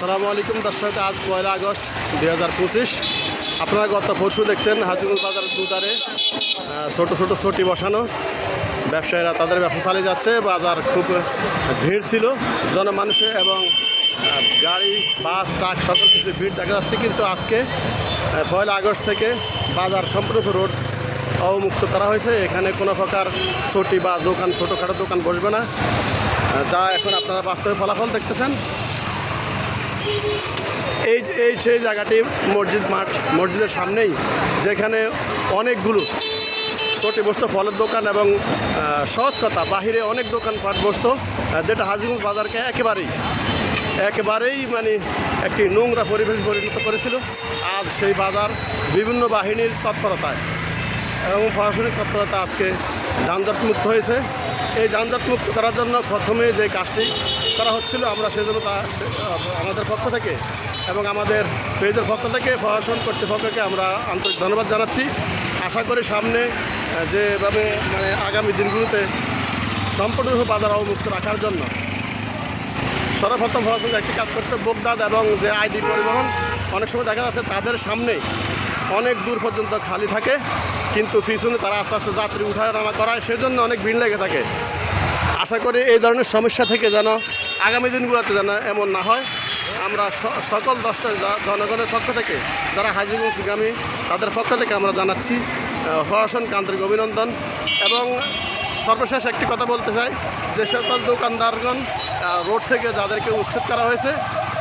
সালামু আলাইকুম, দর্শক, আজ পয়লা আগস্ট, দুই হাজার পঁচিশ। আপনারা গত পরশু দেখছেন হাজিগঞ্জ বাজারের দুধারে ছোট ছোট ছটি বসানো। ব্যবসায়ীরা তাদের ব্যবসা চালিয়ে যাচ্ছে, বাজার খুব ভিড় ছিল। জনমানুষে এবং গাড়ি, বাস, ট্রাক, সকল কিছু ভিড় দেখা যাচ্ছে। কিন্তু আজকে পয়লা আগস্ট থেকে বাজার সম্পূর্ণ রোড অবমুক্ত করা হয়েছে। এখানে কোনো প্রকার ছটি বা দোকান, ছোটোখাটো দোকান বসবে না। যা এখন আপনারা বাস্তবে ফলাফল দেখতেছেন। এই এই সেই জায়গাটি মসজিদ মাঠ, মসজিদের সামনেই, যেখানে অনেকগুলো ছোটি বসতো, ফলের দোকান এবং সহজ কথা, বাহিরে অনেক দোকান পাট যেটা হাজিগঞ্জ বাজারকে একেবারেই একেবারেই মানে একটি নোংরা পরিবেশ পরিণত করেছিল। আজ সেই বাজার বিভিন্ন বাহিনীর তৎপরতায় এবং প্রশাসনিক তৎপরতা আজকে যানজটমুক্ত হয়েছে। এই যানজটমুক্ত করার জন্য প্রথমে যে কাজটি করা হচ্ছিল, আমরা সেজন্য তা আমাদের পক্ষ থেকে এবং আমাদের পেজের পক্ষ থেকে প্রশাসন কর্তৃপক্ষকে আমরা আন্তরিক ধন্যবাদ জানাচ্ছি। আশা করি সামনে যেভাবে মানে আগামী দিনগুলোতে সম্পূর্ণরূপে বাজার অবমুক্ত রাখার জন্য সর্বপ্রথম প্রশাসন একটি কাজ করতে বোগদাদ এবং যে আইডি পরিবহন, অনেক সময় দেখা যাচ্ছে তাদের সামনে অনেক দূর পর্যন্ত খালি থাকে। কিন্তু পিছনে তারা আস্তে আস্তে যাত্রী উঠায় নামা করায় সেজন্য অনেক ভিড় লেগে থাকে। আশা করি এই ধরনের সমস্যা থেকে যেন আগামী দিনগুলোতে যেন এমন না হয়। আমরা সকল দর্শক জনগণের পক্ষ থেকে যারা হাজিগঞ্জগামী তাদের পক্ষ থেকে আমরা জানাচ্ছি আহ, প্রশাসনকে আন্তরিক অভিনন্দন। এবং সর্বশেষ একটি কথা বলতে চাই যে সকল দোকানদারগণ রোড থেকে যাদেরকে উচ্ছেদ করা হয়েছে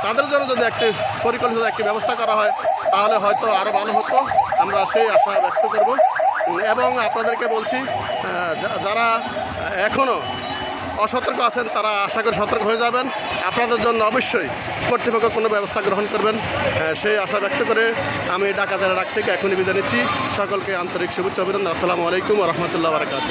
তাদের জন্য যদি একটি পরিকল্পিত, একটি ব্যবস্থা করা হয়, তাহলে হয়তো আরও ভালো হতো। আমরা সেই আশা ব্যক্ত করব। এবং আপনাদেরকে বলছি যারা এখনও অসতর্ক আছেন, তারা আশা করি সতর্ক হয়ে যাবেন। আপনাদের জন্য অবশ্যই কর্তৃপক্ষ কোনো ব্যবস্থা গ্রহণ করবেন। সেই আশা ব্যক্ত করে আমি ডাকাতের ডাক থেকে এখনই বিদায় নিচ্ছি। সকলকে আন্তরিক শুভেচ্ছা, অভিনন্দন। আসসালামু আলাইকুম রহমতুল্লাহ বারকাত